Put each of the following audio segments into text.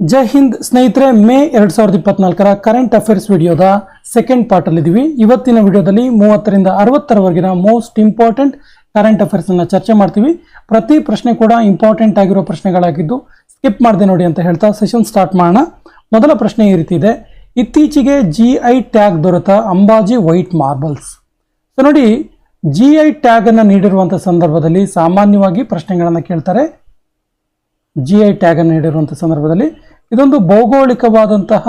ಜೈ ಹಿಂದ್ ಸ್ನೇಹಿತರೆ, ಮೇ ಎರಡ್ ಸಾವಿರದ ಇಪ್ಪತ್ನಾಲ್ಕರ ಕರೆಂಟ್ ಅಫೇರ್ಸ್ ವಿಡಿಯೋದ ಸೆಕೆಂಡ್ ಪಾರ್ಟ್ ಅಲ್ಲಿ ಇದೀವಿ ಇವತ್ತಿನ ವಿಡಿಯೋದಲ್ಲಿ ಮೂವತ್ತರಿಂದ ಅರವತ್ತರವರೆಗಿನ ಮೋಸ್ಟ್ ಇಂಪಾರ್ಟೆಂಟ್ ಕರೆಂಟ್ ಅಫೇರ್ಸ್ ಅನ್ನ ಚರ್ಚೆ ಮಾಡ್ತೀವಿ. ಪ್ರತಿ ಪ್ರಶ್ನೆ ಕೂಡ ಇಂಪಾರ್ಟೆಂಟ್ ಆಗಿರೋ ಪ್ರಶ್ನೆಗಳಾಗಿದ್ದು ಸ್ಕಿಪ್ ಮಾಡಿದೆ ನೋಡಿ ಅಂತ ಹೇಳ್ತಾ ಸೆಷನ್ ಸ್ಟಾರ್ಟ್ ಮಾಡೋಣ. ಮೊದಲ ಪ್ರಶ್ನೆ ಈ ರೀತಿ ಇದೆ. ಇತ್ತೀಚೆಗೆ ಜಿ ಐ ಟ್ಯಾಗ್ ದೊರೆತ ಅಂಬಾಜಿ ವೈಟ್ ಮಾರ್ಬಲ್ಸ್ ಸೊ ನೋಡಿ ಜಿ ಐ ಟ್ಯಾಗ್ ಅನ್ನು ನೀಡಿರುವಂಥ ಸಂದರ್ಭದಲ್ಲಿ ಸಾಮಾನ್ಯವಾಗಿ ಪ್ರಶ್ನೆಗಳನ್ನು ಕೇಳ್ತಾರೆ. ಜಿ ಐ ಟ್ಯಾಗ್ ಅನ್ನು ನೀಡಿರುವಂಥ ಸಂದರ್ಭದಲ್ಲಿ ಇದೊಂದು ಭೌಗೋಳಿಕವಾದಂತಹ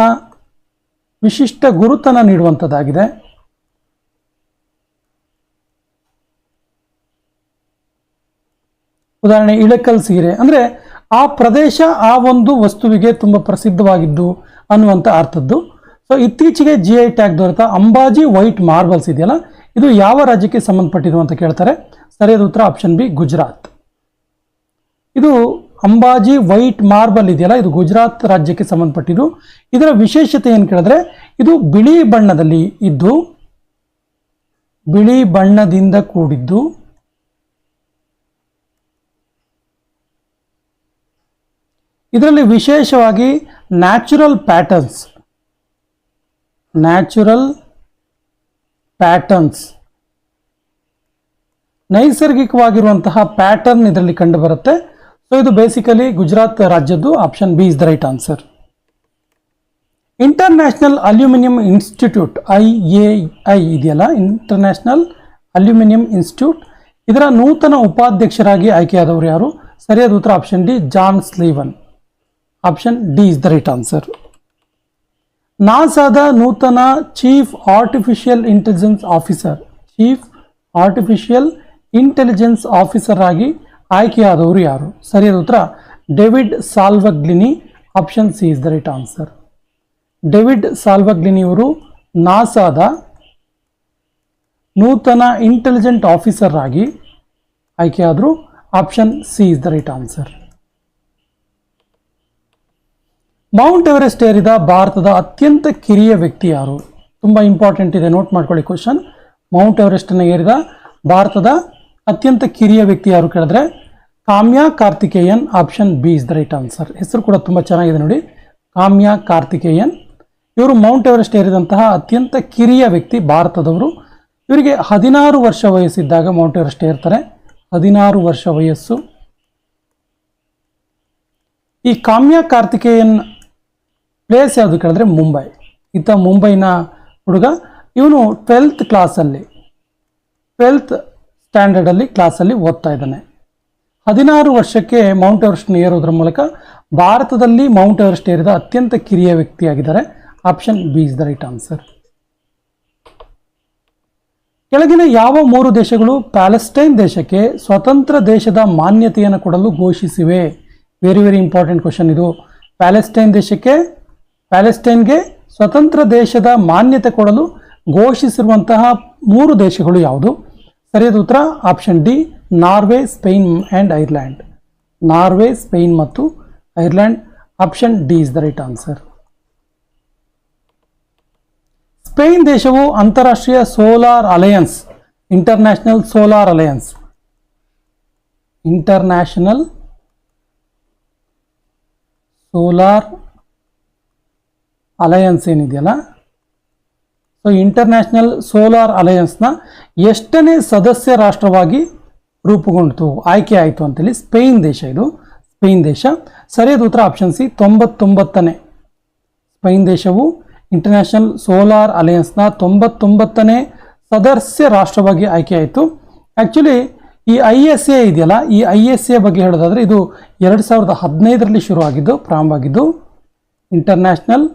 ವಿಶಿಷ್ಟ ಗುರುತನ ನೀಡುವಂಥದ್ದಾಗಿದೆ ಉದಾಹರಣೆ, ಇಳಕಲ್ ಸೀರೆ. ಅಂದರೆ ಆ ಪ್ರದೇಶ, ಆ ಒಂದು ವಸ್ತುವಿಗೆ ತುಂಬ ಪ್ರಸಿದ್ಧವಾಗಿದ್ದು ಅನ್ನುವಂಥ ಅರ್ಥದ್ದು. ಸೊ ಇತ್ತೀಚೆಗೆ ಜಿ ಐ ಟ್ಯಾಗ್ ದೊರೆತ ಅಂಬಾಜಿ ವೈಟ್ ಮಾರ್ಬಲ್ಸ್ ಇದೆಯಲ್ಲ, ಇದು ಯಾವ ರಾಜ್ಯಕ್ಕೆ ಸಂಬಂಧಪಟ್ಟಿದ್ದು ಅಂತ ಕೇಳ್ತಾರೆ. ಸರಿಯಾದ ಉತ್ತರ ಆಪ್ಷನ್ ಬಿ ಗುಜರಾತ್. ಇದು ಅಂಬಾಜಿ ವೈಟ್ ಮಾರ್ಬಲ್ ಇದೆಯಲ್ಲ, ಇದು ಗುಜರಾತ್ ರಾಜ್ಯಕ್ಕೆ ಸಂಬಂಧಪಟ್ಟಿದ್ದು. ಇದರ ವಿಶೇಷತೆ ಏನು ಕೇಳಿದ್ರೆ, ಇದು ಬಿಳಿ ಬಣ್ಣದಲ್ಲಿ ಇದ್ದು, ಬಿಳಿ ಬಣ್ಣದಿಂದ ಕೂಡಿದ್ದು, ಇದರಲ್ಲಿ ವಿಶೇಷವಾಗಿ ನ್ಯಾಚುರಲ್ ಪ್ಯಾಟರ್ನ್ಸ್ ನ್ಯಾಚುರಲ್ ಪ್ಯಾಟರ್ನ್ಸ್, ನೈಸರ್ಗಿಕವಾಗಿರುವಂತಹ ಪ್ಯಾಟರ್ನ್ ಇದರಲ್ಲಿ ಕಂಡುಬರುತ್ತೆ. ಸೊ ಇದು basically Gujarat ರಾಜ್ಯದ್ದು option B is the right answer international aluminium institute I A I ಇದೆಯಲ್ಲ? ಇಂಟರ್ನ್ಯಾಷನಲ್ ಅಲ್ಯೂಮಿನಿಯಂ ಇನ್ಸ್ಟಿಟ್ಯೂಟ್ ಇದರ ನೂತನ ಉಪಾಧ್ಯಕ್ಷರಾಗಿ ಆಯ್ಕೆಯಾದವರು ಯಾರು? ಸರಿಯಾದ ಉತ್ತರ option D John Slevin option D is the right answer ನಾಸಾದ ನೂತನ chief artificial intelligence officer chief artificial intelligence officer ಆಗಿ ಆಯ್ಕೆಯಾದವರು ಯಾರು? ಸರಿಯಾದ ಉತ್ತರ David Salvagnini, option C is the right answer. David ಸಾಲ್ವಗ್ಲಿನಿಯವರು ನಾಸಾದ ನೂತನ ಇಂಟೆಲಿಜೆಂಟ್ ಆಫೀಸರ್ ಆಗಿ ಆಯ್ಕೆಯಾದರು, option C is the right answer. Mount Everest ಏರಿದ ಭಾರತದ ಅತ್ಯಂತ ಕಿರಿಯ ವ್ಯಕ್ತಿ ಯಾರು? ತುಂಬ ಇಂಪಾರ್ಟೆಂಟ್ ಇದೆ, ನೋಟ್ ಮಾಡ್ಕೊಳ್ಳಿ ಕ್ವಶನ್. ಮೌಂಟ್ ಎವರೆಸ್ಟನ್ನು ಏರಿದ ಭಾರತದ ಅತ್ಯಂತ ಕಿರಿಯ ವ್ಯಕ್ತಿ ಯಾರು ಕೇಳಿದ್ರೆ Kaamya Karthikeyan option B is the right answer ಹೆಸರು ಕೂಡ ತುಂಬ ಚೆನ್ನಾಗಿದೆ ನೋಡಿ. ಕಾಮ್ಯಾ ಕಾರ್ತಿಕೇಯನ್. ಇವರು ಮೌಂಟ್ ಎವರೆಸ್ಟ್ ಏರಿದಂತಹ ಅತ್ಯಂತ ಕಿರಿಯ ವ್ಯಕ್ತಿ ಭಾರತದವರು. ಇವರಿಗೆ ಹದಿನಾರು ವರ್ಷ ವಯಸ್ಸಿದ್ದಾಗ ಮೌಂಟ್ ಎವರೆಸ್ಟ್ ಏರ್ತಾರೆ. ಹದಿನಾರು ವರ್ಷ ವಯಸ್ಸು. ಈ ಕಾಮ್ಯಾ ಕಾರ್ತಿಕೇಯನ್ ಪ್ಲೇಸ್ ಯಾವುದು ಕೇಳಿದ್ರೆ ಮುಂಬೈ. ಈತ ಮುಂಬೈನ ಹುಡುಗ. ಇವನು ಟ್ವೆಲ್ತ್ ಕ್ಲಾಸಲ್ಲಿ ಟ್ವೆಲ್ತ್ ಸ್ಟ್ಯಾಂಡರ್ಡಲ್ಲಿ ಕ್ಲಾಸಲ್ಲಿ ಓದ್ತಾ ಇದ್ದಾನೆ. ಹದಿನಾರು ವರ್ಷಕ್ಕೆ ಮೌಂಟ್ ಎವರೆಸ್ಟ್ನ ಏರೋದ್ರ ಮೂಲಕ ಭಾರತದಲ್ಲಿ ಮೌಂಟ್ ಎವರೆಸ್ಟ್ ಏರಿದ ಅತ್ಯಂತ ಕಿರಿಯ ವ್ಯಕ್ತಿಯಾಗಿದ್ದಾರೆ option B is the right answer ಕೆಳಗಿನ ಯಾವ ಮೂರು ದೇಶಗಳು ಪ್ಯಾಲೆಸ್ಟೈನ್ ದೇಶಕ್ಕೆ ಸ್ವತಂತ್ರ ದೇಶದ ಮಾನ್ಯತೆಯನ್ನು ಕೊಡಲು ಘೋಷಿಸಿವೆ? ವೆರಿ ವೆರಿ ಇಂಪಾರ್ಟೆಂಟ್ ಕ್ವಶನ್ ಇದು. ಪ್ಯಾಲೆಸ್ಟೈನ್ ದೇಶಕ್ಕೆ ಪ್ಯಾಲೆಸ್ಟೈನ್ಗೆ ಸ್ವತಂತ್ರ ದೇಶದ ಮಾನ್ಯತೆ ಕೊಡಲು ಘೋಷಿಸಿರುವಂತಹ ಮೂರು ದೇಶಗಳು ಯಾವುದು? ಸರಿಯಾದ ಉತ್ತರ option D Norway Spain and Ireland Norway Spain ಮತ್ತು Ireland option D is the right answer Spain ದೇಶವು ಅಂತಾರಾಷ್ಟ್ರೀಯ solar alliance international solar alliance international solar alliance ಏನಿದೆಯಲ್ಲ? ಸೊ ಇಂಟರ್ನ್ಯಾಷನಲ್ ಸೋಲಾರ್ ಅಲಯನ್ಸ್ನ ಎಷ್ಟನೇ ಸದಸ್ಯ ರಾಷ್ಟ್ರವಾಗಿ ರೂಪುಗೊಂಡಿತು, ಆಯ್ಕೆ ಆಯಿತು ಅಂತೇಳಿ ಸ್ಪೇನ್ ದೇಶ ಇದು, ಸ್ಪೇನ್ ದೇಶ. ಸರಿಯಾದ ಉತ್ತರ ಆಪ್ಷನ್ ಸಿ, ತೊಂಬತ್ತೊಂಬತ್ತನೇ. ಸ್ಪೇನ್ ದೇಶವು ಇಂಟರ್ನ್ಯಾಷನಲ್ ಸೋಲಾರ್ ಅಲಯನ್ಸ್ನ ತೊಂಬತ್ತೊಂಬತ್ತನೇ ಸದಸ್ಯ ರಾಷ್ಟ್ರವಾಗಿ ಆಯ್ಕೆಯಾಯಿತು ಆ್ಯಕ್ಚುಲಿ ಈ ಐ ಎಸ್ ಎ ಇದೆಯಲ್ಲ, ಈ ಐ ಎಸ್ ಎ ಬಗ್ಗೆ ಹೇಳೋದಾದರೆ ಇದು ಎರಡು ಸಾವಿರದ ಹದಿನೈದರಲ್ಲಿ ಶುರುವಾಗಿದ್ದು ಪ್ರಾರಂಭ ಆಗಿದ್ದು ಇಂಟರ್ನ್ಯಾಷನಲ್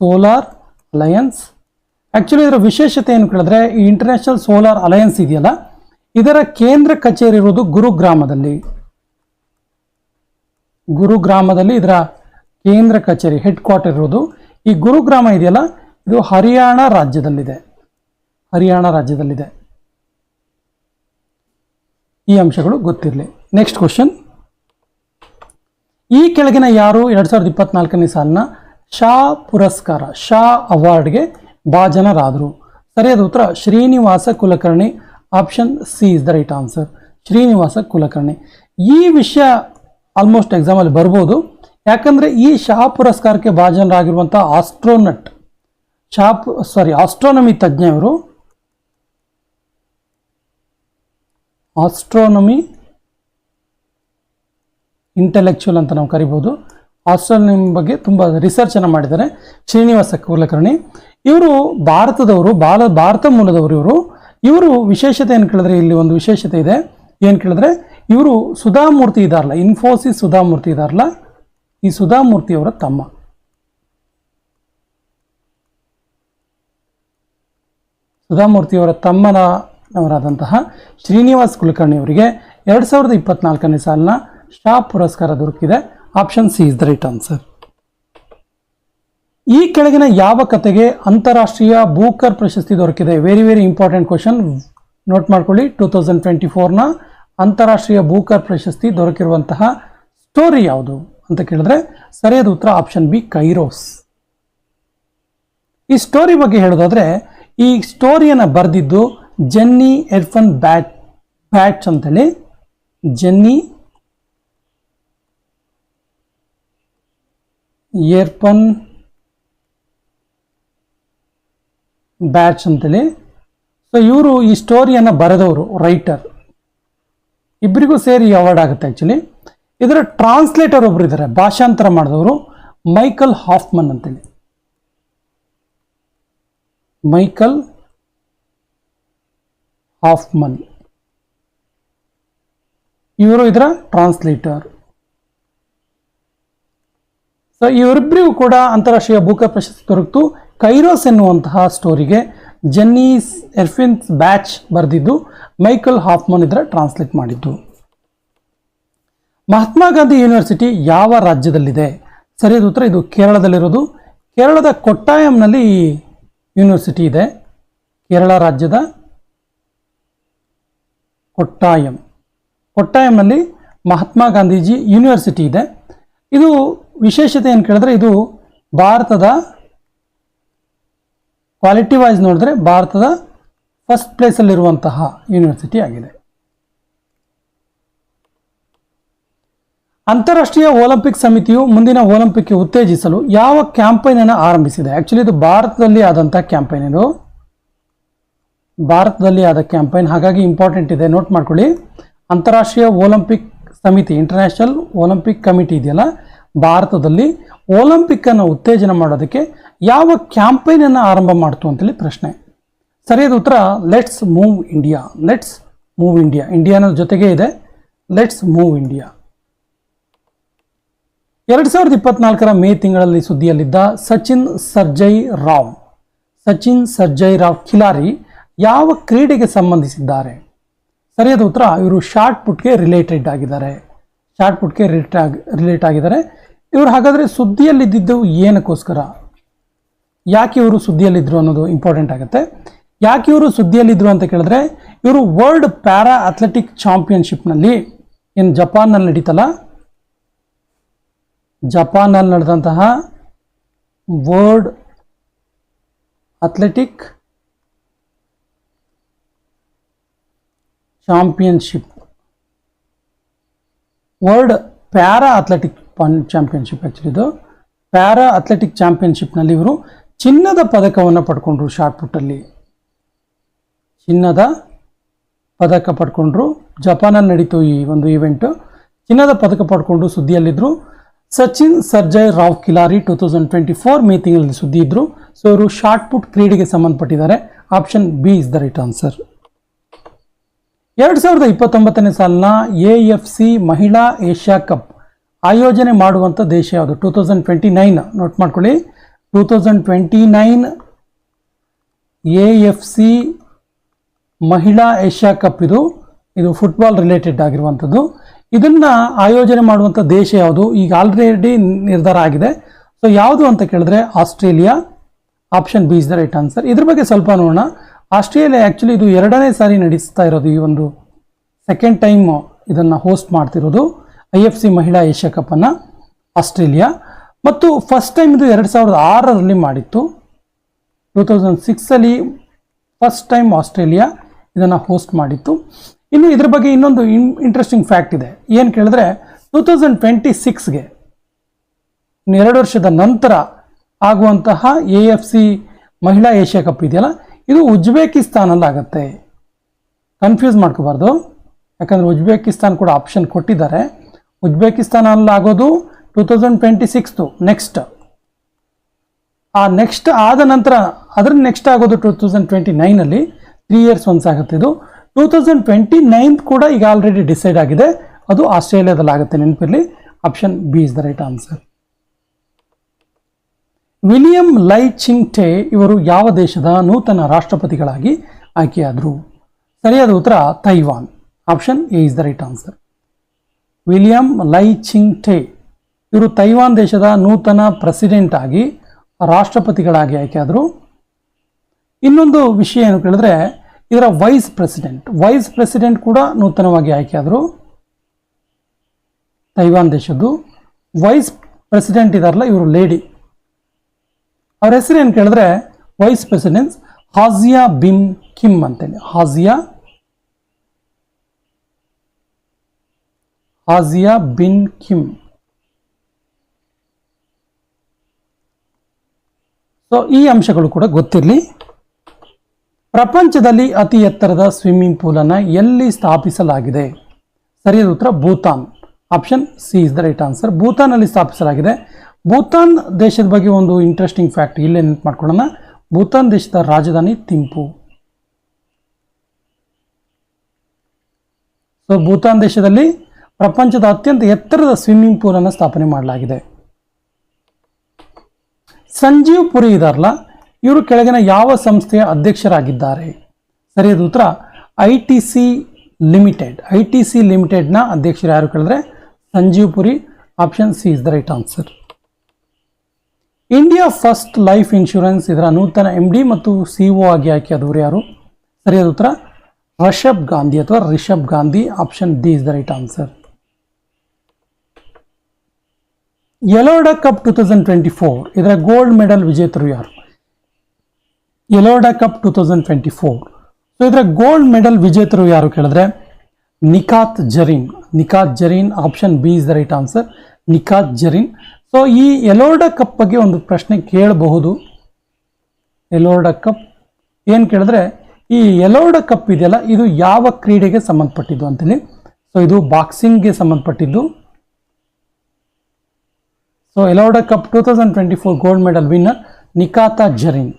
ಸೋಲಾರ್ ಅಲಯನ್ಸ್ ಆ್ಯಕ್ಚುಲಿ ಇದರ ವಿಶೇಷತೆ ಏನು ಕೇಳಿದ್ರೆ, ಈ ಇಂಟರ್ನ್ಯಾಷನಲ್ ಸೋಲಾರ್ ಅಲಯನ್ಸ್ ಇದೆಯಲ್ಲ, ಇದರ ಕೇಂದ್ರ ಕಚೇರಿ ಇರುವುದು ಗುರುಗ್ರಾಮದಲ್ಲಿ. ಗುರುಗ್ರಾಮದಲ್ಲಿ ಇದರ ಕೇಂದ್ರ ಕಚೇರಿ ಹೆಡ್ ಕ್ವಾರ್ಟರ್ ಇರೋದು. ಈ ಗುರುಗ್ರಾಮ ಇದೆಯಲ್ಲ, ಇದು ಹರಿಯಾಣ ರಾಜ್ಯದಲ್ಲಿದೆ. ಹರಿಯಾಣ ರಾಜ್ಯದಲ್ಲಿದೆ. ಈ ಅಂಶಗಳು ಗೊತ್ತಿರಲಿ. ನೆಕ್ಸ್ಟ್ ಕ್ವಶನ್ ಈ ಕೆಳಗಿನ ಯಾರು ಎರಡು ಸಾವಿರದ ಇಪ್ಪತ್ನಾಲ್ಕನೇ ಸಾಲಿನ ಶಾ ಪುರಸ್ಕಾರ, ಶಾ ಅವಾರ್ಡ್ಗೆ ಭಾಜನರಾದರು ಸರಿಯಾದ ಉತ್ತರ, Srinivasa Kulkarni. Option C is the right answer Srinivasa Kulkarni. ಈ ವಿಷಯ ಆಲ್ಮೋಸ್ಟ್ ಎಕ್ಸಾಮಲ್ಲಿ ಬರ್ಬೋದು. ಯಾಕಂದರೆ ಈ ಶಾ ಪುರಸ್ಕಾರಕ್ಕೆ ಭಾಜನರಾಗಿರುವಂಥ ಆಸ್ಟ್ರೋನಟ್ ಶಾ ಸಾರಿ ಆಸ್ಟ್ರೋನಮಿ ತಜ್ಞ ಇವರು ಆಸ್ಟ್ರೋನಮಿ ಇಂಟೆಲೆಕ್ಚುಯಲ್ ಅಂತ ನಾವು ಕರಿಬೋದು. ಆಸ್ಟ್ರೋನಮಿ ಬಗ್ಗೆ ತುಂಬ ರಿಸರ್ಚನ್ನು ಮಾಡಿದ್ದಾರೆ. ಶ್ರೀನಿವಾಸ ಕುಲಕರ್ಣಿ. ಇವರು ಭಾರತದವರು, ಬಾಲ, ಭಾರತ ಮೂಲದವರು ಇವರು. ಇವರು ವಿಶೇಷತೆ ಏನು ಕೇಳಿದ್ರೆ ಇಲ್ಲಿ ಒಂದು ವಿಶೇಷತೆ ಇದೆ. ಏನು ಕೇಳಿದ್ರೆ ಇವರು ಸುಧಾಮೂರ್ತಿ ಇದಾರಲ್ಲ ಇನ್ಫೋಸಿಸ್ ಸುಧಾಮೂರ್ತಿ ಇದಾರಲ್ಲ ಈ ಸುಧಾಮೂರ್ತಿಯವರ ತಮ್ಮ. ಸುಧಾಮೂರ್ತಿಯವರ ತಮ್ಮನವರಾದಂತಹ ಶ್ರೀನಿವಾಸ್ ಕುಲಕರ್ಣಿ ಅವರಿಗೆ ಎರಡು ಸಾವಿರದ ಇಪ್ಪತ್ನಾಲ್ಕನೇ ಸಾಲಿನ ಶಾ ಪುರಸ್ಕಾರ ದೊರಕಿದೆ. Option C is the right answer ಈ ಕೆಳಗಿನ ಯಾವ ಕತೆಗೆ ಅಂತಾರಾಷ್ಟ್ರೀಯ ಬೂಕರ್ ಪ್ರಶಸ್ತಿ ದೊರಕಿದೆ? Very very important question note ಮಾಡ್ಕೊಳ್ಳಿ. ಟೂ ತೌಸಂಡ್ ಟ್ವೆಂಟಿ ಫೋರ್ನ ಅಂತಾರಾಷ್ಟ್ರೀಯ ಬೂಕರ್ ಪ್ರಶಸ್ತಿ ದೊರಕಿರುವಂತಹ ಸ್ಟೋರಿ ಯಾವುದು ಅಂತ ಕೇಳಿದ್ರೆ ಸರಿಯಾದ ಉತ್ತರ ಆಪ್ಷನ್ ಬಿ ಕೈರೋಸ್ ಈ ಸ್ಟೋರಿ ಬಗ್ಗೆ ಹೇಳೋದಾದ್ರೆ, ಈ ಸ್ಟೋರಿಯನ್ನು ಬರೆದಿದ್ದು ಜೆನ್ನಿ ಎರ್ಫನ್ ಬ್ಯಾಟ್ ಬ್ಯಾಟ್ಸ್ ಅಂತೇಳಿ. ಜೆನ್ನಿ ಏರ್ಪನ್ ಬ್ಯಾಚ್ ಅಂತೇಳಿ. ಸೊ ಇವರು ಈ ಸ್ಟೋರಿಯನ್ನು ಬರೆದವರು ರೈಟರ್ ಇಬ್ಬರಿಗೂ ಸೇರಿ ಅವಾರ್ಡ್ ಆಗುತ್ತೆ ಆ್ಯಕ್ಚುಲಿ ಇದರ ಟ್ರಾನ್ಸ್ಲೇಟರ್ ಒಬ್ರು ಇದ್ದಾರೆ ಭಾಷಾಂತರ ಮಾಡಿದವರು ಮೈಕಲ್ ಹಾಫ್ಮನ್ ಅಂತೇಳಿ. Michael Hofmann. ಇವರು ಇದರ ಟ್ರಾನ್ಸ್ಲೇಟರ್ ಸೊ ಇವರಿಬ್ಬರಿಗೂ ಕೂಡ ಅಂತಾರಾಷ್ಟ್ರೀಯ ಬೂಕ ಪ್ರಶಸ್ತಿ ದೊರಕಿತು. ಕೈರೋಸ್ ಎನ್ನುವಂತಹ ಸ್ಟೋರಿಗೆ ಜೆನ್ನೀಸ್ ಎರ್ಫಿನ್ಸ್ ಬ್ಯಾಚ್ ಬರೆದಿದ್ದು, ಮೈಕಲ್ ಹಾಫ್ಮನ್ ಇದರ ಟ್ರಾನ್ಸ್ಲೇಟ್ ಮಾಡಿದ್ದು. ಮಹಾತ್ಮ ಗಾಂಧಿ ಯೂನಿವರ್ಸಿಟಿ ಯಾವ ರಾಜ್ಯದಲ್ಲಿದೆ? ಸರಿಯಾದ ಉತ್ತರ ಇದು ಕೇರಳದಲ್ಲಿರೋದು. ಕೇರಳದ ಕೊಟ್ಟಾಯಂನಲ್ಲಿ ಈ ಯೂನಿವರ್ಸಿಟಿ ಇದೆ. ಕೇರಳ ರಾಜ್ಯದ ಕೊಟ್ಟಾಯಂ. ಕೊಟ್ಟಾಯಂನಲ್ಲಿ ಮಹಾತ್ಮ ಗಾಂಧೀಜಿ ಯೂನಿವರ್ಸಿಟಿ ಇದೆ. ಇದು ವಿಶೇಷತೆ ಏನು ಕೇಳಿದ್ರೆ ಇದು ಭಾರತದ ಕ್ವಾಲಿಟಿ ವೈಸ್ ನೋಡಿದ್ರೆ ಭಾರತದ ಫಸ್ಟ್ ಪ್ಲೇಸಲ್ಲಿರುವಂತಹ ಯೂನಿವರ್ಸಿಟಿ ಆಗಿದೆ. ಅಂತಾರಾಷ್ಟ್ರೀಯ ಒಲಿಂಪಿಕ್ ಸಮಿತಿಯು ಮುಂದಿನ ಒಲಿಂಪಿಕ್ಗೆ ಉತ್ತೇಜಿಸಲು ಯಾವ ಕ್ಯಾಂಪೈನನ್ನು ಆರಂಭಿಸಿದೆ? ಆ್ಯಕ್ಚುಲಿ ಇದು ಭಾರತದಲ್ಲಿ ಆದಂಥ ಕ್ಯಾಂಪೈನ್ ಇದು. ಭಾರತದಲ್ಲಿ ಆದ ಕ್ಯಾಂಪೈನ್ ಹಾಗಾಗಿ ಇಂಪಾರ್ಟೆಂಟ್ ಇದೆ. ನೋಟ್ ಮಾಡ್ಕೊಳ್ಳಿ. ಅಂತಾರಾಷ್ಟ್ರೀಯ ಒಲಿಂಪಿಕ್ ಸಮಿತಿ ಇಂಟರ್ನ್ಯಾಷನಲ್ ಒಲಿಂಪಿಕ್ ಕಮಿಟಿ ಇದೆಯಲ್ಲ ಭಾರತದಲ್ಲಿ ಒಲಿಂಪಿಕ್ಕನ್ನು ಉತ್ತೇಜನ ಮಾಡೋದಕ್ಕೆ ಯಾವ ಕ್ಯಾಂಪೈನನ್ನು ಆರಂಭ ಮಾಡ್ತು ಅಂತೇಳಿ ಪ್ರಶ್ನೆ. ಸರಿಯಾದ ಉತ್ತರ let's move India let's move India ಇಂಡಿಯಾನ ಜೊತೆಗೆ ಇದೆ. ಲೆಟ್ಸ್ ಮೂವ್ ಇಂಡಿಯಾ ಎರಡು ಸಾವಿರದ ಇಪ್ಪತ್ನಾಲ್ಕರ ಮೇ ತಿಂಗಳಲ್ಲಿ ಸುದ್ದಿಯಲ್ಲಿದ್ದ ಸಚಿನ್ ಸರ್ಜೈ ರಾವ್, ಸಚಿನ್ ಸರ್ಜೈ ರಾವ್ ಖಿಲಾರಿ ಯಾವ ಕ್ರೀಡೆಗೆ ಸಂಬಂಧಿಸಿದ್ದಾರೆ? ಸರಿಯಾದ ಉತ್ತರ, ಇವರು ಶಾರ್ಟ್ ಪುಟ್ಗೆ ರಿಲೇಟೆಡ್ ಆಗಿದ್ದಾರೆ. ಶಾರ್ಟ್ ಪುಟ್ಗೆ ರಿಲೇಟ್ ಆಗಿ ರಿಲೇಟ್ ಆಗಿದ್ದಾರೆ. ಇವರು ಹಾಗಾದರೆ ಸುದ್ದಿಯಲ್ಲಿದ್ದಿದ್ದು ಏನಕ್ಕೋಸ್ಕರ? ಯಾಕೆ ಇವರು ಸುದ್ದಿಯಲ್ಲಿದ್ದರು ಅನ್ನೋದು ಇಂಪಾರ್ಟೆಂಟ್ ಆಗುತ್ತೆ. ಯಾಕೆ ಇವರು ಸುದ್ದಿಯಲ್ಲಿದ್ದರು ಅಂತ ಕೇಳಿದ್ರೆ, ಇವರು ವರ್ಲ್ಡ್ ಪ್ಯಾರಾ ಅಥ್ಲೆಟಿಕ್ ಚಾಂಪಿಯನ್ಶಿಪ್ನಲ್ಲಿ ಏನು ಜಪಾನ್ನಲ್ಲಿ ನಡೀತಲ್ಲ? ಜಪಾನ್ನಲ್ಲಿ ನಡೆದಂತಹ world athletic championship world para athletic championship actually ಇದು. ಪ್ಯಾರಾ ಅಥ್ಲೆಟಿಕ್ ಚಾಂಪಿಯನ್ಶಿಪ್ನಲ್ಲಿ ಇವರು ಚಿನ್ನದ ಪದಕವನ್ನು ಪಡ್ಕೊಂಡ್ರು ಶಾರ್ಟ್ ಪುಟ್ಟಲ್ಲಿ. ಚಿನ್ನದ ಪದಕ ಪಡ್ಕೊಂಡ್ರು. ಜಪಾನಲ್ಲಿ ನಡೀತು ಈ ಒಂದು ಈವೆಂಟು. ಚಿನ್ನದ ಪದಕ ಪಡ್ಕೊಂಡು ಸುದ್ದಿಯಲ್ಲಿದ್ದರು Sachin, Sarjerao, Khilari two thousand twenty four May ಸುದ್ದಿ ಇದ್ದರು ಸೊ ಇವರು ಶಾರ್ಟ್ ಪುಟ್ ಕ್ರೀಡೆಗೆ ಸಂಬಂಧಪಟ್ಟಿದ್ದಾರೆ. Option B is the right answer ಎರಡು ಸಾವಿರದ ಇಪ್ಪತ್ತೊಂಬತ್ತನೇ ಸಾಲಿನ ಎ ಎಫ್ ಸಿ ಮಹಿಳಾ ಏಷ್ಯಾ ಕಪ್ ಆಯೋಜನೆ ಮಾಡುವಂಥ ದೇಶ ಯಾವುದು? Two thousand twenty nine note ಮಾಡ್ಕೊಳ್ಳಿ. Two thousand twenty nine A F C ಮಹಿಳಾ ಏಷ್ಯಾ ಕಪ್ ಇದು. ಇದು ಫುಟ್ಬಾಲ್ ರಿಲೇಟೆಡ್ ಆಗಿರುವಂಥದ್ದು ಇದನ್ನು ಆಯೋಜನೆ ಮಾಡುವಂಥ ದೇಶ ಯಾವುದು? ಈಗ ಆಲ್ರೆಡಿ ನಿರ್ಧಾರ ಆಗಿದೆ. ಸೊ ಯಾವುದು ಅಂತ ಕೇಳಿದ್ರೆ Australia. Option B is the right answer ಇದ್ರ ಬಗ್ಗೆ ಸ್ವಲ್ಪ ನೋಡೋಣ. ಆಸ್ಟ್ರೇಲಿಯಾ ಆ್ಯಕ್ಚುಲಿ ಇದು ಎರಡನೇ ಸಾರಿ ನಡೆಸ್ತಾ ಇರೋದು ಈ ಒಂದು ಸೆಕೆಂಡ್ ಟೈಮ್ ಇದನ್ನು ಹೋಸ್ಟ್ ಮಾಡ್ತಿರೋದು ಐ ಎಫ್ ಸಿ ಮಹಿಳಾ ಏಷ್ಯಾ ಕಪ್ಪನ್ನು ಆಸ್ಟ್ರೇಲಿಯಾ. ಮತ್ತು ಫಸ್ಟ್ ಟೈಮ್ ಇದು ಎರಡು ಸಾವಿರದ ಆರರಲ್ಲಿ ಮಾಡಿತ್ತು. ಟೂ ತೌಸಂಡ್ ಸಿಕ್ಸಲ್ಲಿ ಫಸ್ಟ್ ಟೈಮ್ ಆಸ್ಟ್ರೇಲಿಯಾ ಇದನ್ನು ಹೋಸ್ಟ್ ಮಾಡಿತ್ತು. ಇನ್ನು ಇದ್ರ ಬಗ್ಗೆ ಇನ್ನೊಂದು ಇನ್ ಇಂಟ್ರೆಸ್ಟಿಂಗ್ ಫ್ಯಾಕ್ಟ್ ಇದೆ. ಏನು ಕೇಳಿದ್ರೆ ಟೂ ತೌಸಂಡ್ ಟ್ವೆಂಟಿ ಸಿಕ್ಸ್ಗೆ ಎರಡು ವರ್ಷದ ನಂತರ ಆಗುವಂತಹ ಎ ಎಫ್ ಸಿ ಮಹಿಳಾ ಏಷ್ಯಾ ಕಪ್ ಇದೆಯಲ್ಲ ಇದು ಉಜ್ಬೇಕಿಸ್ತಾನಲ್ಲಾಗತ್ತೆ. ಕನ್ಫ್ಯೂಸ್ ಮಾಡ್ಕೋಬಾರ್ದು. ಯಾಕಂದರೆ ಉಜ್ಬೇಕಿಸ್ತಾನ್ ಕೂಡ ಆಪ್ಷನ್ ಕೊಟ್ಟಿದ್ದಾರೆ. ಉಜ್ಬೇಕಿಸ್ತಾನಲ್ಲಾಗೋದು two thousand twenty sixth next ಆ ನೆಕ್ಸ್ಟ್ ಆದ ನಂತರ ಅದ್ರ ನೆಕ್ಸ್ಟ್ ಆಗೋದು ಟೂ ತೌಸಂಡ್ ಟ್ವೆಂಟಿ ನೈನಲ್ಲಿ ತ್ರೀ ಇಯರ್ಸ್ ಒನ್ಸ್ ಆಗುತ್ತೆ ಇದು. ಟೂ ತೌಸಂಡ್ ಟ್ವೆಂಟಿ ನೈನ್ ಕೂಡ ಈಗ ಆಲ್ರೆಡಿ ಡಿಸೈಡ್ ಆಗಿದೆ. ಅದು ಆಸ್ಟ್ರೇಲಿಯಾದಲ್ಲಿ ಆಗುತ್ತೆ ನೆನಪಿರಲಿ. Option B is the right answer William Lai Chingte ಇವರು ಯಾವ ದೇಶದ ನೂತನ ರಾಷ್ಟ್ರಪತಿಗಳಾಗಿ ಆಯ್ಕೆಯಾದರು? ಸರಿಯಾದ ಉತ್ತರ, Taiwan. Option A is the right answer. William Lai Chingte ಇವರು ತೈವಾನ್ ದೇಶದ ನೂತನ ಪ್ರೆಸಿಡೆಂಟ್ ಆಗಿ ರಾಷ್ಟ್ರಪತಿಗಳಾಗಿ ಆಯ್ಕೆಯಾದರು. ಇನ್ನೊಂದು ವಿಷಯ ಏನು ಕೇಳಿದ್ರೆ, ಇದರ ವೈಸ್ ಪ್ರೆಸಿಡೆಂಟ್. ವೈಸ್ ಪ್ರೆಸಿಡೆಂಟ್ ಕೂಡ ನೂತನವಾಗಿ ಆಯ್ಕೆಯಾದರು. ತೈವಾನ್ ದೇಶದ್ದು. ವೈಸ್ ಪ್ರೆಸಿಡೆಂಟ್ ಇದಾರಲ್ಲ ಇವರು ಲೇಡಿ. ಅವ್ರ ಹೆಸರು ಏನು ಕೇಳಿದ್ರೆ ವೈಸ್ ಪ್ರೆಸಿಡೆಂಟ್ ಹಾಜಿಯಾ ಬಿನ್ ಕಿಮ್ ಅಂತೇಳಿ. ಹಾಜಿಯಾ ಹಾಜಿಯಾ ಬಿನ್ ಕಿಮ್. ಸೊ ಈ ಅಂಶಗಳು ಕೂಡ ಗೊತ್ತಿರಲಿ. ಪ್ರಪಂಚದಲ್ಲಿ ಅತಿ ಎತ್ತರದ ಸ್ವಿಮ್ಮಿಂಗ್ ಪೂಲನ್ನು ಎಲ್ಲಿ ಸ್ಥಾಪಿಸಲಾಗಿದೆ? ಸರಿಯಾದ ಉತ್ತರ Bhutan. Option C is the right answer ಭೂತಾನಲ್ಲಿ ಸ್ಥಾಪಿಸಲಾಗಿದೆ ಭೂತಾನ್ ದೇಶದ ಬಗ್ಗೆ ಒಂದು ಇಂಟ್ರೆಸ್ಟಿಂಗ್ ಫ್ಯಾಕ್ಟ್ ಇಲ್ಲೇ ನೆನಪು ಮಾಡ್ಕೊಳ್ಳೋಣ. ಭೂತಾನ್ ದೇಶದ ರಾಜಧಾನಿ ತಿಂಪು. ಸೊ ಭೂತಾನ್ ದೇಶದಲ್ಲಿ ಪ್ರಪಂಚದ ಅತ್ಯಂತ ಎತ್ತರದ ಸ್ವಿಮ್ಮಿಂಗ್ ಪೂಲನ್ನು ಸ್ಥಾಪನೆ ಮಾಡಲಾಗಿದೆ. ಸಂಜೀವ್ ಪುರಿ ಇದಾರಲ್ಲ, ಇವರು ಕೆಳಗಿನ ಯಾವ ಸಂಸ್ಥೆಯ ಅಧ್ಯಕ್ಷರಾಗಿದ್ದಾರೆ? ಸರಿಯಾದ ಉತ್ತರ. I T C limited I T C ಲಿಮಿಟೆಡ್ನ ಅಧ್ಯಕ್ಷರು ಯಾರು ಕೇಳಿದ್ರೆ? Sanjiv Puri. Option C is the right answer India first life insurance ಇದರ ನೂತನ ಎಂ ಡಿ ಮತ್ತು ಸಿ ಒ ಆಗಿ ಆಯ್ಕೆಯಾದವರು ಯಾರು? ಸರಿಯಾದ ಉತ್ತರ. ರಿಷಬ್ ಗಾಂಧಿ ಅಥವಾ Rishabh Gandhi option D is the right answer Elorda cup two thousand twenty four ಇದರ ಗೋಲ್ಡ್ ಮೆಡಲ್ ವಿಜೇತರು ಯಾರು? Elorda cup two thousand twenty four so ಇದರ ಗೋಲ್ಡ್ ಮೆಡಲ್ ವಿಜೇತರು ಯಾರು ಕೇಳಿದ್ರೆ? Nikhat Zareen. Nikhat Zareen option B is the right answer Nikhat Zareen so ಈ Elorda cup ಬಗ್ಗೆ ಒಂದು ಪ್ರಶ್ನೆ ಕೇಳಬಹುದು. ಎಲೋರ್ಡ ಕಪ್ ಏನು ಕೇಳಿದ್ರೆ, ಈ ಎಲೋರ್ಡ ಕಪ್ ಇದೆಯಲ್ಲ, ಇದು ಯಾವ ಕ್ರೀಡೆಗೆ ಸಂಬಂಧಪಟ್ಟಿದ್ದು ಅಂತೇಳಿ. ಸೊ ಇದು ಬಾಕ್ಸಿಂಗ್ಗೆ ಸಂಬಂಧಪಟ್ಟಿದ್ದು. So Elorda cup two thousand twenty four gold medal winner Nikhat Zareen.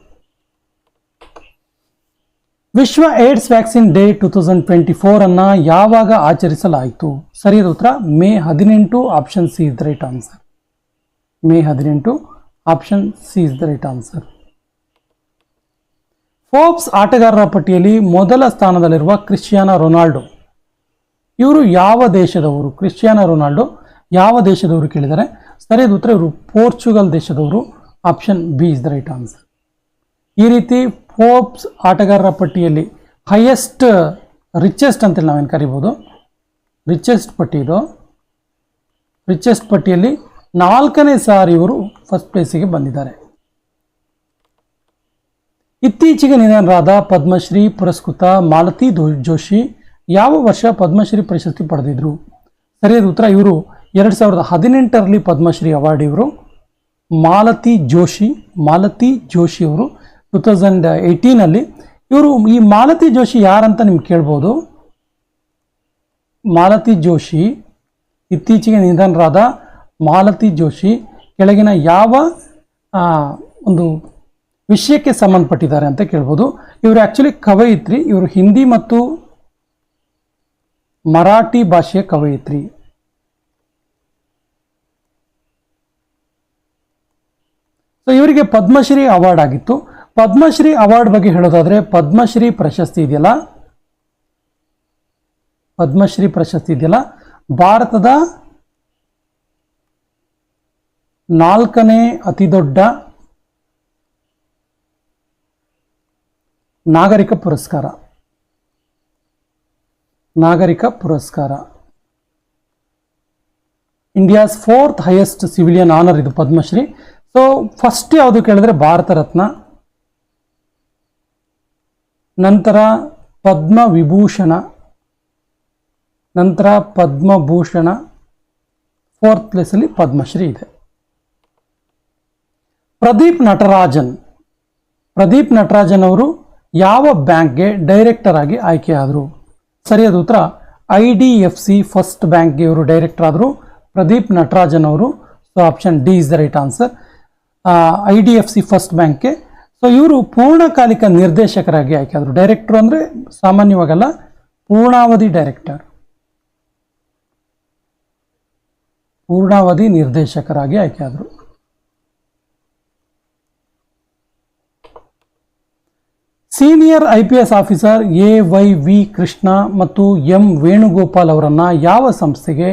ವಿಶ್ವ AIDS vaccine day two thousand twenty ಫೋರನ್ನು ಯಾವಾಗ ಆಚರಿಸಲಾಯಿತು? ಸರಿಯಾದ ಉತ್ತರ ಮೇ ಹದಿನೆಂಟು option C is right answer May ಹದಿನೆಂಟು. Option C is the right answer Forbes ಆಟಗಾರರ ಪಟ್ಟಿಯಲ್ಲಿ ಮೊದಲ ಸ್ಥಾನದಲ್ಲಿರುವ ಕ್ರಿಶ್ಚಿಯಾನ ರೊನಾಲ್ಡೊ. ಇವರು ಯಾವ ದೇಶದವರು? ಕ್ರಿಶ್ಚಿಯಾನ ರೊನಾಲ್ಡೋ ಯಾವ ದೇಶದವರು ಕೇಳಿದರೆ? ಸರಿಯಾದ ಉತ್ತರ ಇವರು ಪೋರ್ಚುಗಲ್ ದೇಶದವರು. Option B is the right answer ಈ ರೀತಿ ಫೋರ್ಬ್ಸ್ ಆಟಗಾರರ ಪಟ್ಟಿಯಲ್ಲಿ ಹೈಯೆಸ್ಟ್ ರಿಚೆಸ್ಟ್ ಅಂತೇಳಿ ನಾವೇನು ಕರಿಬೋದು? ರಿಚೆಸ್ಟ್ ಪಟ್ಟಿ ಇದು. ರಿಚೆಸ್ಟ್ ಪಟ್ಟಿಯಲ್ಲಿ ನಾಲ್ಕನೇ ಸಾರಿ ಇವರು ಫಸ್ಟ್ ಪ್ಲೇಸಿಗೆ ಬಂದಿದ್ದಾರೆ. ಇತ್ತೀಚೆಗೆ ನಿಧನರಾದ ಪದ್ಮಶ್ರೀ ಪುರಸ್ಕೃತ ಮಾಲತಿ ಜೋಶಿ ಯಾವ ವರ್ಷ ಪದ್ಮಶ್ರೀ ಪ್ರಶಸ್ತಿ ಪಡೆದಿದ್ರು? ಸರಿಯಾದ ಉತ್ತರ, ಇವರು ಎರಡು ಸಾವಿರದ ಹದಿನೆಂಟರಲ್ಲಿ ಪದ್ಮಶ್ರೀ ಅವಾರ್ಡ್ ಇವರು. ಮಾಲತಿ ಜೋಶಿ ಮಾಲತಿ ಜೋಶಿ ಅವರು ಟೂ ತೌಸಂಡ್ ಏಯ್ಟೀನಲ್ಲಿ ಇವರು ಈ ಮಾಲತಿ ಜೋಶಿ ಯಾರಂತ ನಿಮ್ಗೆ ಕೇಳ್ಬೋದು? ಮಾಲತಿ ಜೋಶಿ, ಇತ್ತೀಚೆಗೆ ನಿಧನರಾದ ಮಾಲತಿ ಜೋಶಿ ಕೆಳಗಿನ ಯಾವ ಒಂದು ವಿಷಯಕ್ಕೆ ಸಂಬಂಧಪಟ್ಟಿದ್ದಾರೆ ಅಂತ ಕೇಳ್ಬೋದು. ಇವರು ಆ್ಯಕ್ಚುಲಿ ಕವಯಿತ್ರಿ, ಇವರು ಹಿಂದಿ ಮತ್ತು ಮರಾಠಿ ಭಾಷೆಯ ಕವಯಿತ್ರಿ. ಸೊ ಇವರಿಗೆ ಪದ್ಮಶ್ರೀ ಅವಾರ್ಡ್ ಆಗಿತ್ತು. ಪದ್ಮಶ್ರೀ ಅವಾರ್ಡ್ ಬಗ್ಗೆ ಹೇಳೋದಾದ್ರೆ ಪದ್ಮಶ್ರೀ ಪ್ರಶಸ್ತಿ ಇದೆಯಲ್ಲ? ಪದ್ಮಶ್ರೀ ಪ್ರಶಸ್ತಿ ಇದೆಯಲ್ಲ? ಭಾರತದ ನಾಲ್ಕನೇ ಅತಿ ದೊಡ್ಡ ನಾಗರಿಕ ಪುರಸ್ಕಾರ. ನಾಗರಿಕ ಪುರಸ್ಕಾರ. India's fourth highest civilian honour ಇದು ಪದ್ಮಶ್ರೀ. ಸೊ ಫಸ್ಟ್ ಯಾವುದು ಕೇಳಿದ್ರೆ ಭಾರತ ರತ್ನ. ನಂತರ ಪದ್ಮ ವಿಭೂಷಣ. ನಂತರ ಪದ್ಮಭೂಷಣ ಫೋರ್ತ್ ಪ್ಲೇಸಲ್ಲಿ ಪದ್ಮಶ್ರೀ ಇದೆ. ಪ್ರದೀಪ್ ನಟರಾಜನ್. ಪ್ರದೀಪ್ ನಟರಾಜನ್ ಅವರು ಯಾವ ಬ್ಯಾಂಕ್ಗೆ ಡೈರೆಕ್ಟರ್ ಆಗಿ ಆಯ್ಕೆಯಾದರು ಸರಿಯಾದ ಉತ್ತರ, I D F C first ಬ್ಯಾಂಕ್ಗೆ ಇವರು ಡೈರೆಕ್ಟರ್ ಆದರು. ಪ್ರದೀಪ್ ನಟರಾಜನ್ ಅವರು so option D is the right answer I D F C first ಬ್ಯಾಂಕ್ಗೆ. ಸೊ ಇವರು ಪೂರ್ಣಕಾಲಿಕ ನಿರ್ದೇಶಕರಾಗಿ ಆಯ್ಕೆಯಾದರು ಡೈರೆಕ್ಟರ್ ಅಂದರೆ ಸಾಮಾನ್ಯವಾಗಲ್ಲ, ಪೂರ್ಣಾವಧಿ ಡೈರೆಕ್ಟರ್ ಪೂರ್ಣಾವಧಿ ನಿರ್ದೇಶಕರಾಗಿ ಆಯ್ಕೆಯಾದರು senior I P S officer A Y V Krishna ಮತ್ತು ಎಂ ವೇಣುಗೋಪಾಲ್ ಅವರನ್ನು ಯಾವ ಸಂಸ್ಥೆಗೆ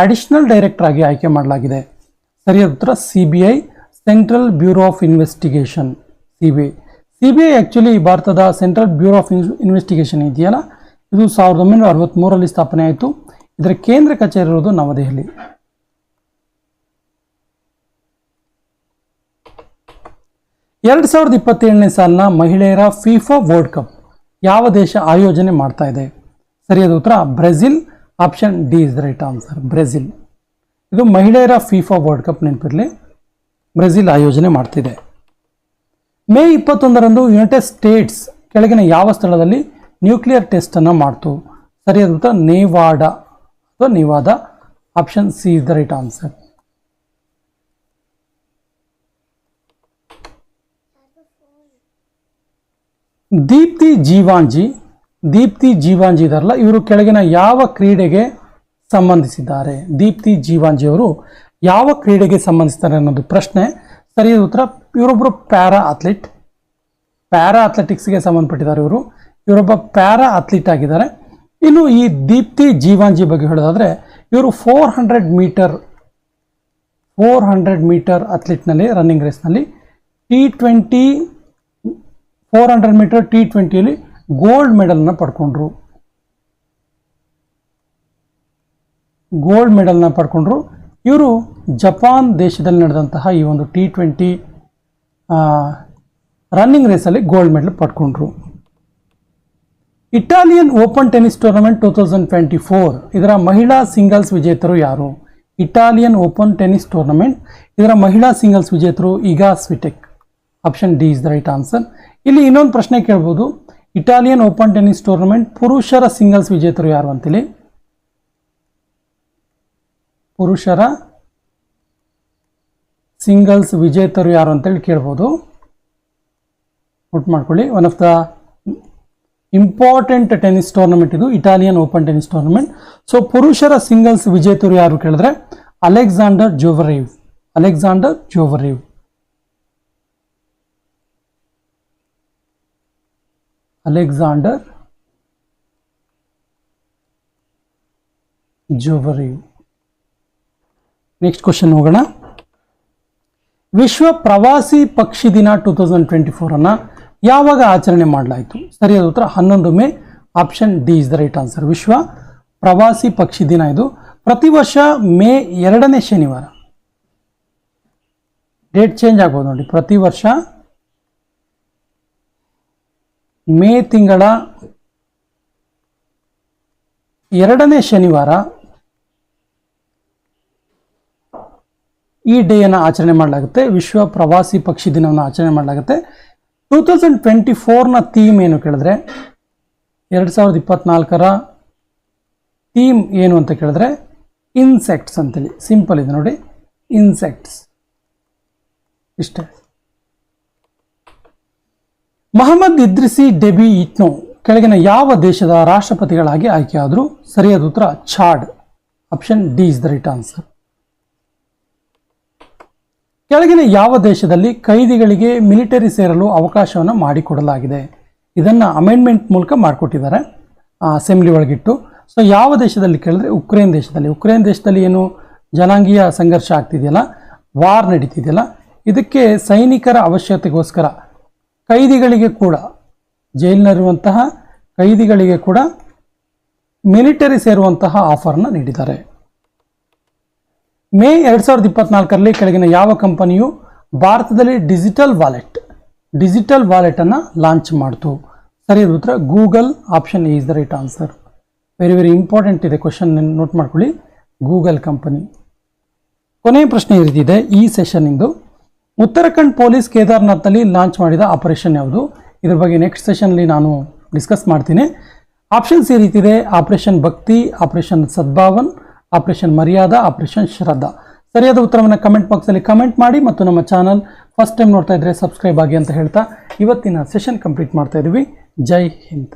ಅಡಿಷನಲ್ ಡೈರೆಕ್ಟರ್ ಆಗಿ ಆಯ್ಕೆ ಮಾಡಲಾಗಿದೆ? ಸರಿಯಾದ ಉತ್ತರ, C B I, central bureau of investigation, C B I. C B I actually ಭಾರತದ ಸೆಂಟ್ರಲ್ ಬ್ಯೂರೋ ಆಫ್ ಇನ್ವೆಸ್ಟಿಗೇಷನ್ ಇದೆಯಲ್ಲ? ಇದು ಸಾವಿರದ ಒಂಬೈನೂರ ಅರವತ್ತ್ಮೂರರಲ್ಲಿ ಸ್ಥಾಪನೆ ಆಯಿತು ಇದರ ಕೇಂದ್ರ ಕಚೇರಿ ಇರೋದು ನವದೆಹಲಿ. ಎರಡು ಸಾವಿರದ ಇಪ್ಪತ್ತೇಳನೇ ಸಾಲಿನ ಮಹಿಳೆಯರ ಫಿಫಾ ವರ್ಲ್ಡ್ ಕಪ್ ಯಾವ ದೇಶ ಆಯೋಜನೆ ಮಾಡ್ತಾ ಇದೆ? ಸರಿಯಾದ ಉತ್ತರ, Brazil. Option D is the right answer, Brazil. ಇದು ಮಹಿಳೆಯರ ಫಿಫಾ ವರ್ಲ್ಡ್ ಕಪ್ ನೆನಪಿರಲಿ. ಬ್ರೆಜಿಲ್ ಆಯೋಜನೆ ಮಾಡ್ತಿದೆ. ಮೇ ಇಪ್ಪತ್ತೊಂದರಂದು ಯುನೈಟೆಡ್ ಸ್ಟೇಟ್ಸ್ ಕೆಳಗಿನ ಯಾವ ಸ್ಥಳದಲ್ಲಿ ನ್ಯೂಕ್ಲಿಯರ್ ಟೆಸ್ಟನ್ನು ಮಾಡ್ತು? ಸರಿಯಾದ ಉತ್ತರ, ನೇವಾಡ. ಅಥವಾ Nevada option C is the right answer. Deepthi Jeevanji Deepthi Jeevanji ಇದಾರಲ್ಲ, ಇವರು ಕೆಳಗಿನ ಯಾವ ಕ್ರೀಡೆಗೆ ಸಂಬಂಧಿಸಿದ್ದಾರೆ? ದೀಪ್ತಿ ಜೀವಾಂಜಿ ಅವರು ಯಾವ ಕ್ರೀಡೆಗೆ ಸಂಬಂಧಿಸಿದ್ದಾರೆ ಅನ್ನೋದು ಪ್ರಶ್ನೆ. ಸರಿಯಾದ ಉತ್ತರ ಇವರೊಬ್ಬರು ಪ್ಯಾರಾ ಅಥ್ಲೀಟ್, ಪ್ಯಾರಾ ಅಥ್ಲೆಟಿಕ್ಸ್ಗೆ ಸಂಬಂಧಪಟ್ಟಿದ್ದಾರೆ ಇವರು. ಇವರೊಬ್ಬ ಪ್ಯಾರಾ ಅಥ್ಲೀಟ್ ಆಗಿದ್ದಾರೆ. ಇನ್ನು ಈ ದೀಪ್ತಿ ಜೀವಾಂಜಿ ಬಗ್ಗೆ ಹೇಳೋದಾದರೆ, ಇವರು four hundred metre four hundred metre ಅಥ್ಲೀಟ್ನಲ್ಲಿ running ರೇಸ್ನಲ್ಲಿ T twenty four hundred metre T ಟ್ವೆಂಟಿಯಲ್ಲಿ gold ಮೆಡಲ್ನ ಪಡ್ಕೊಂಡ್ರು. ಗೋಲ್ಡ್ ಮೆಡಲ್ನ ಪಡ್ಕೊಂಡ್ರು. ಇವರು ಜಪಾನ್ ದೇಶದಲ್ಲಿ ನಡೆದಂತಹ ಈ ಒಂದು ಟಿ ಟ್ವೆಂಟಿ ರನ್ನಿಂಗ್ ರೇಸಲ್ಲಿ gold medal ಪಡ್ಕೊಂಡ್ರು. Italian open tennis tournament two thousand twenty four ಇದರ ಮಹಿಳಾ ಸಿಂಗಲ್ಸ್ ವಿಜೇತರು ಯಾರು? ಇಟಾಲಿಯನ್ ಓಪನ್ ಟೆನಿಸ್ ಟೂರ್ನಮೆಂಟ್ ಇದರ ಮಹಿಳಾ singles ವಿಜೇತರು Iga Swiatek option D is the right answer ಇಲ್ಲಿ ಇನ್ನೊಂದು ಪ್ರಶ್ನೆ ಕೇಳ್ಬೋದು. ಇಟಾಲಿಯನ್ ಓಪನ್ ಟೆನ್ನಿಸ್ ಟೂರ್ನಮೆಂಟ್ ಪುರುಷರ ಸಿಂಗಲ್ಸ್ ವಿಜೇತರು ಯಾರು ಅಂತೇಳಿ ಪುರುಷರ ಸಿಂಗಲ್ಸ್ ವಿಜೇತರು ಯಾರು ಅಂತೇಳಿ ಕೇಳ್ಬೋದು. ನೋಟ್ ಮಾಡ್ಕೊಳ್ಳಿ. One of the important tennis tournament ಇದು Italian open tennis tournament so ಪುರುಷರ ಸಿಂಗಲ್ಸ್ ವಿಜೇತರು ಯಾರು ಕೇಳಿದ್ರೆ? Alexander Zverev Alexander Zverev Alexander Zverev next question ಹೋಗೋಣ. ವಿಶ್ವ ಪ್ರವಾಸಿ ಪಕ್ಷಿ ದಿನ ಟೂ ತೌಸಂಡ್ ಟ್ವೆಂಟಿ ಫೋರನ್ನು ಯಾವಾಗ ಆಚರಣೆ ಮಾಡಲಾಯಿತು? ಸರಿಯಾದ ಉತ್ತರ ಹನ್ನೊಂದು May. Option D is the right answer ವಿಶ್ವ ಪ್ರವಾಸಿ ಪಕ್ಷಿ ದಿನ ಇದು. ಪ್ರತಿ ವರ್ಷ ಮೇ ಎರಡನೇ ಶನಿವಾರ. ಡೇಟ್ ಚೇಂಜ್ ಆಗ್ಬೋದು ನೋಡಿ. ಪ್ರತಿ ವರ್ಷ ಮೇ ತಿಂಗಳ ಎರಡನೇ ಶನಿವಾರ ಈ ಡೇಯನ್ನು ಆಚರಣೆ ಮಾಡಲಾಗುತ್ತೆ. ವಿಶ್ವ ಪ್ರವಾಸಿ ಪಕ್ಷಿ ದಿನವನ್ನು ಆಚರಣೆ ಮಾಡಲಾಗುತ್ತೆ. ಟೂ ತೌಸಂಡ್ ಟ್ವೆಂಟಿ ಫೋರ್ನ ಥೀಮ್ ಏನು ಕೇಳಿದ್ರೆ, ಎರಡು ಸಾವಿರದ ಇಪ್ಪತ್ನಾಲ್ಕರ ಥೀಮ್ ಏನು ಅಂತ ಕೇಳಿದ್ರೆ, ಇನ್ಸೆಕ್ಟ್ಸ್ ಅಂತೇಳಿ. ಸಿಂಪಲ್ ಇದೆ ನೋಡಿ. ಇನ್ಸೆಕ್ಟ್ಸ್. ಇಷ್ಟೇ. ಮಹಮ್ಮದ್ ಇದ್ರಿಸಿ ಡೆಬಿ ಇಟ್ನೋ, ಕೆಳಗಿನ ಯಾವ ದೇಶದ ರಾಷ್ಟ್ರಪತಿಗಳಾಗಿ ಆಯ್ಕೆಯಾದರು ಸರಿಯಾದ ಉತ್ತರ Chad. Option D is the right answer ಕೆಳಗಿನ ಯಾವ ದೇಶದಲ್ಲಿ ಕೈದಿಗಳಿಗೆ ಮಿಲಿಟರಿ ಸೇರಲು ಅವಕಾಶವನ್ನು ಮಾಡಿಕೊಡಲಾಗಿದೆ? ಇದನ್ನು ಅಮೆಂಡ್ಮೆಂಟ್ ಮೂಲಕ ಮಾಡಿಕೊಟ್ಟಿದ್ದಾರೆ. ಅಸೆಂಬ್ಲಿ ಒಳಗಿಟ್ಟು. ಸೊ ಯಾವ ದೇಶದಲ್ಲಿ ಕೇಳಿದ್ರೆ ಉಕ್ರೇನ್ ದೇಶದಲ್ಲಿ. ಉಕ್ರೇನ್ ದೇಶದಲ್ಲಿ ಏನು ಜನಾಂಗೀಯ ಸಂಘರ್ಷ ಆಗ್ತಿದೆಯಲ್ಲ? ವಾರ್ ನಡೀತಿದೆಯಲ್ಲ. ಇದಕ್ಕೆ ಸೈನಿಕರ ಅವಶ್ಯಕತೆಗೋಸ್ಕರ ಕೈದಿಗಳಿಗೆ ಕೂಡ, ಜೈಲಿನಲ್ಲಿರುವಂತಹ ಕೈದಿಗಳಿಗೆ ಕೂಡ ಮಿಲಿಟರಿ ಸೇರುವಂತಹ ಆಫರ್ನ ನೀಡಿದ್ದಾರೆ. ಮೇ ಎರಡು ಸಾವಿರದ ಇಪ್ಪತ್ನಾಲ್ಕರಲ್ಲಿ ಕೆಳಗಿನ ಯಾವ ಕಂಪನಿಯು ಭಾರತದಲ್ಲಿ ಡಿಜಿಟಲ್ ವಾಲೆಟ್ ಡಿಜಿಟಲ್ ವಾಲೆಟನ್ನು ಲಾಂಚ್ ಮಾಡ್ತು? ಸರಿಯಾದ ಉತ್ತರ Google option is the right answer. Very very important ಇದೆ ಕ್ವಶನ್ ನೋಟ್ ಮಾಡ್ಕೊಳ್ಳಿ. Google company. ಕೊನೆಯ ಪ್ರಶ್ನೆ ಈ ರೀತಿ ಇದೆ ಉತ್ತರಾಖಂಡ್ ಪೊಲೀಸ್ ಕೇದಾರ್ನಾಥ್ನಲ್ಲಿ ಲಾಂಚ್ ಮಾಡಿದ ಆಪರೇಷನ್ ಯಾವುದು? ಇದ್ರ ಬಗ್ಗೆ ನೆಕ್ಸ್ಟ್ ಸೆಷನ್ಲಿ ನಾನು ಡಿಸ್ಕಸ್ ಮಾಡ್ತೀನಿ. ಆಪ್ಷನ್ಸ್ ಈ ರೀತಿ ಇದೆ operation Bhakti operation Sadbhavan operation Maryada operation Shraddha. ಸರಿಯಾದ ಉತ್ತರವನ್ನು ಕಮೆಂಟ್ ಬಾಕ್ಸಲ್ಲಿ ಕಮೆಂಟ್ ಮಾಡಿ ಮತ್ತು ನಮ್ಮ ಚಾನಲ್ ಫಸ್ಟ್ ಟೈಮ್ ನೋಡ್ತಾ ಇದ್ರೆ ಸಬ್ಸ್ಕ್ರೈಬ್ ಆಗಿ ಅಂತ ಹೇಳ್ತಾ ಇವತ್ತಿನ ಸೆಷನ್ ಕಂಪ್ಲೀಟ್ ಮಾಡ್ತಾ ಇದ್ದೀವಿ. ಜೈ ಹಿಂದ್.